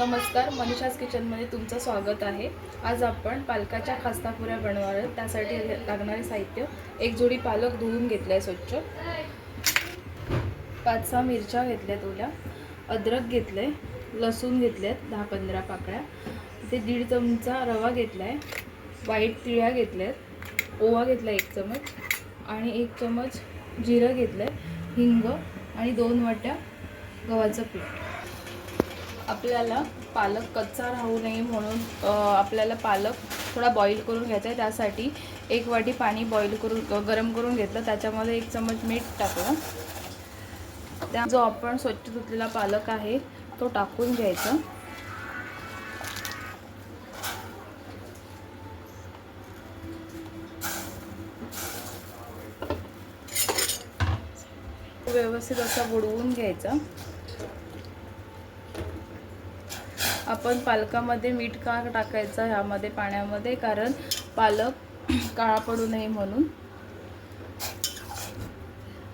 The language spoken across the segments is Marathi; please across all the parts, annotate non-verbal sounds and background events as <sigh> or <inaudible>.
नमस्कार मनीषाज किचनमध्ये तुमचं स्वागत आहे. आज आपण पालकाच्या खास्तापुऱ्या बनवणार आहोत त्यासाठी लागणारे साहित्य एक जोडी पालक धुवून घेतलं आहे स्वच्छ. पाच सहा मिरच्या घेतल्या ओल्या अद्रक घेतलं आहे लसूण घेतलेत दहा पंधरा पाकळ्या. ते दीड चमचा रवा घेतला आहे वाईट तिळ्या घेतल्या आहेत ओवा घेतला एक चमच आणि एक चमच जिरं घेतलं आहे हिंग आणि दोन वाट्या गव्हाचं पीठ. आपल्याला पालक कच्चा राहू नये म्हणून आपल्याला पालक थोडा बॉईल करून घ्यायचा आहे. त्यासाठी एक वाटी पाणी बॉईल करून गरम करून घेतलं. त्याच्यामध्ये एक चमच मीठ टाकलं त्या जो आपण स्वच्छ धुतलेला पालक आहे तो टाकून घ्यायचा. व्यवस्थित असा बुडवून घ्यायचा. आपण पालकामध्ये मीठ का टाकायचं ह्यामध्ये पाण्यामध्ये? कारण पालक <clears throat> काळा पडू नये म्हणून.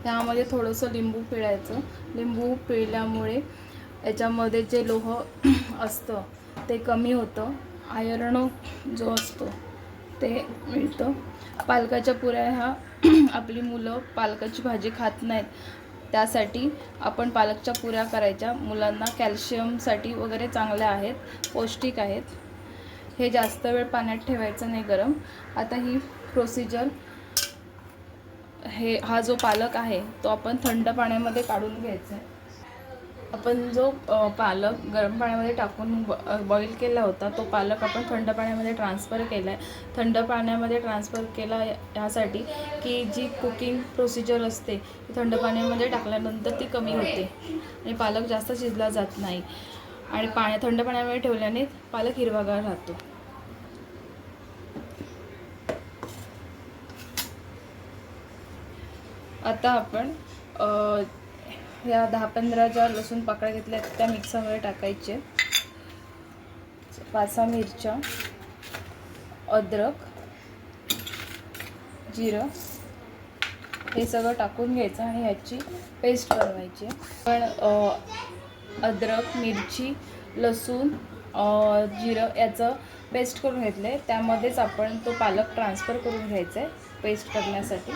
त्यामध्ये थोडंसं लिंबू पिळायचं. लिंबू पिळल्यामुळे याच्यामध्ये जे लोह <clears throat> असतं ते कमी होतं. आयर्न जो असतो ते मिळतं. पालकाच्या पुऱ्या ह्या <clears throat> आपली मुलं पालकाची भाजी खात नाहीत. त्यासाठी आपण पालकच्या पुऱ्या करायच्या. मुलांना कॅल्शियमसाठी वगैरे चांगल्या आहेत पौष्टिक आहेत. हे जास्त वेळ पाण्यात ठेवायचं नाही गरम. आता ही प्रोसिजर हे हा जो पालक आहे तो आपण थंड पाण्यामध्ये काढून घ्यायचा आहे. आपण जो पालक गरम पाण्यामध्ये टाकून बॉईल केला होता तो पालक आपण थंड पाण्यामध्ये ट्रान्सफर केला आहे थंड पाण्यामध्ये ट्रान्सफर केला ह्यासाठी यासाठी की जी कुकिंग प्रोसिजर असते ती थंड पाण्यामध्ये टाकल्यानंतर ती कमी होते. आणि पालक जास्त शिजला जात नाही. आणि पाण्या थंड पाण्यामध्ये ठेवल्याने पालक हिरवागार राहतो. आता आपण या दहा पंधरा ज्या लसूण पाकळ्या घेतल्या आहेत त्या मिक्सरमध्ये टाकायचे. पाच सहा मिरच्या अद्रक जिरं हे सगळं टाकून घ्यायचं आणि ह्याची पेस्ट बनवायची. पण अद्रक मिरची लसूण जिरं याचं पेस्ट करून घेतलं आहे त्यामध्येच आपण तो पालक ट्रान्सफर करून घ्यायचा आहे पेस्ट करण्यासाठी.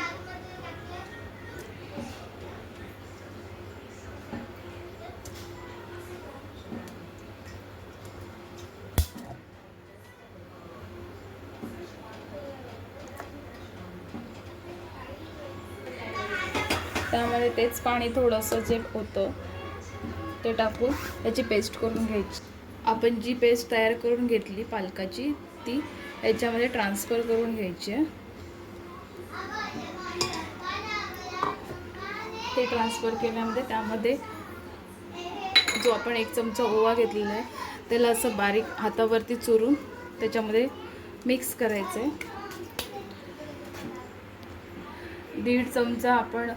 त्यामध्ये तेच पाणी थोडंसं जे होतं ते टाकून त्याची पेस्ट करून घ्यायची. आपण जी पेस्ट तयार करून घेतली पालकाची ती याच्यामध्ये ट्रान्सफर करून घ्यायची. आहे ते ट्रान्सफर केल्यामध्ये त्यामध्ये जो आपण एक चमचा ओवा घेतलेला आहे त्याला असं बारीक हातावरती चुरून त्याच्यामध्ये मिक्स करायचं आहे दीड चमचा आपण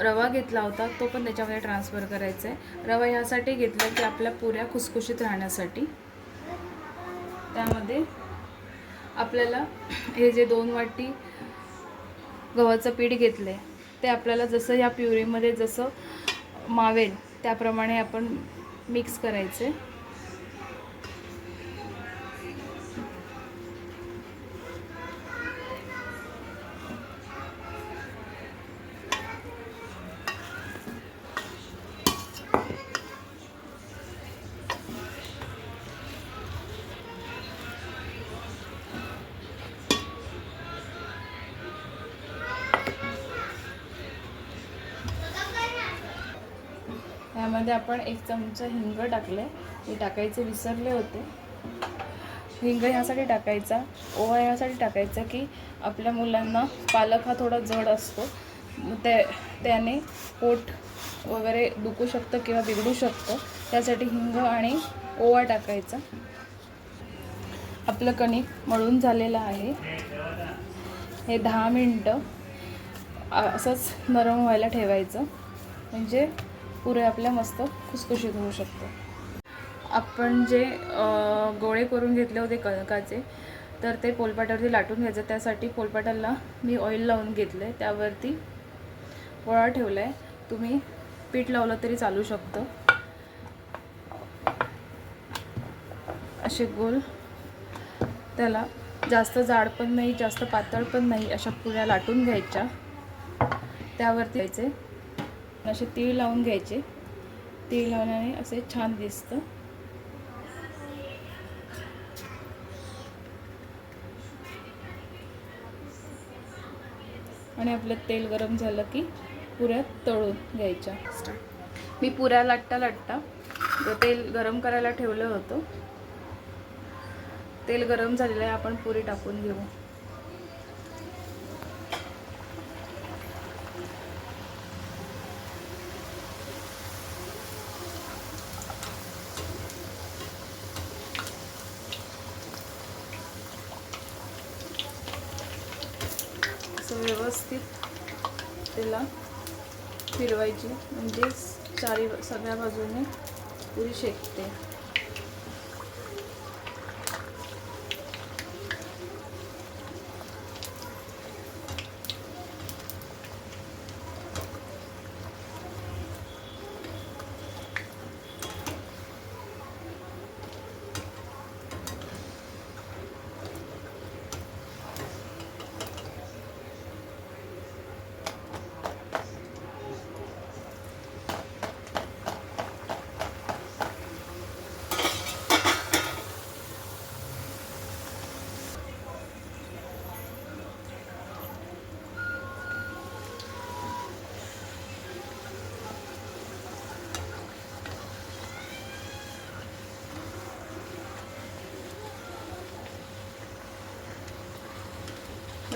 रवा घेतला होता तो पण त्याच्यामध्ये ट्रान्सफर करायचा आहे रवा ह्यासाठी घेतला की आपल्या पुऱ्या खुसखुशीत राहण्यासाठी. त्यामध्ये आपल्याला हे जे दोन वाटी गव्हाचं पीठ घेतलं आहे ते आपल्याला जसं ह्या प्युरीमध्ये जसं मावेल त्याप्रमाणे आपण मिक्स करायचे यामध्ये आपण एक चमचा हिंग टाकले हे टाकायचे विसरले होते. हिंग ह्यासाठी टाकायचा ओवा ह्यासाठी टाकायचा की आपल्या मुलांना पालक हा थोडा जड असतो. ते त्याने पोट वगैरे दुखू शकतं किंवा बिघडू शकतं. त्यासाठी हिंग आणि ओवा टाकायचा. आपलं कणिक मळून झालेलं आहे. हे दहा मिनटं असंच नरम व्हायला ठेवायचं. म्हणजे पुरे आपल्या मस्त खुसखुशीत होऊ शकतो. आपण जे गोळे करून घेतले होते कणकाचे तर ते पोलपाटावरती लाटून घ्यायचं. त्यासाठी पोलपाटाला मी ऑइल लावून घेतलं आहे त्यावरती वळा ठेवला आहे तुम्ही पीठ लावलं तरी चालू शकतं. असे गोल. त्याला जास्त जाड पण नाही जास्त पातळ पण नाही अशा पुऱ्या लाटून घ्यायच्या. त्यावरती यायचे असे तीळ लावून घ्यायचे. तीळ लावल्याने असे छान दिसतं. आणि आपलं तेल गरम झालं की पुऱ्या तळून घ्यायच्या. मी पुऱ्या लाटता लाटता तेल गरम करायला ठेवलं होतं. तेल गरम झालेलं आहे आपण पुरी टाकून घेऊ. असं व्यवस्थित त्याला फिरवायची. म्हणजेच चारी सगळ्या बाजूने पुरी शेकते.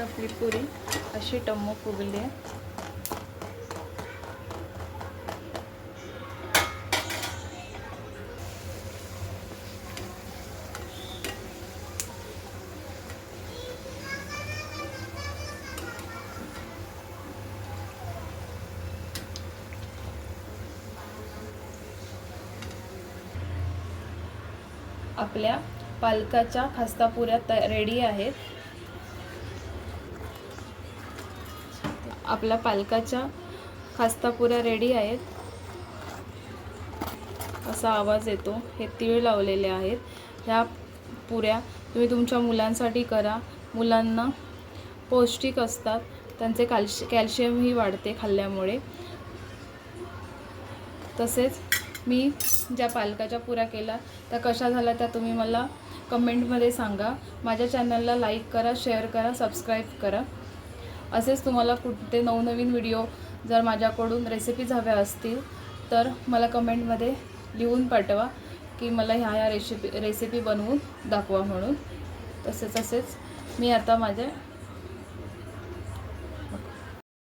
आपली पुरी अशी टम्म फुगली. आहे आपल्या पालकाच्या खास्तापुऱ्या त रेडी आहेत. आपल्या पालकाच्या खास्तापुऱ्या रेडी आहेत. असा आवाज येतो. हे तीळ लावलेले आहेत. ह्या पुऱ्या तुम्ही तुमच्या मुलांसाठी करा. मुलांना पौष्टिक असतात. त्यांचे कॅल्शि कॅल्शियमही वाढते खाल्ल्यामुळे. तसेच मी ज्या पालकाच्या पुऱ्या केल्या त्या कशा झाल्या त्या तुम्ही मला कमेंटमध्ये सांगा. माझ्या चॅनलला लाईक करा शेअर करा सबस्क्राईब करा. असेच तुम्हाला कुठे नवनवीन व्हिडिओ जर माझ्याकडून रेसिपीज हव्या असतील तर मला कमेंटमध्ये लिहून पाठवा की मला ह्या ह्या रेसिपी रेसिपी बनवून दाखवा म्हणून. तसेच तसेच मी आता माझ्या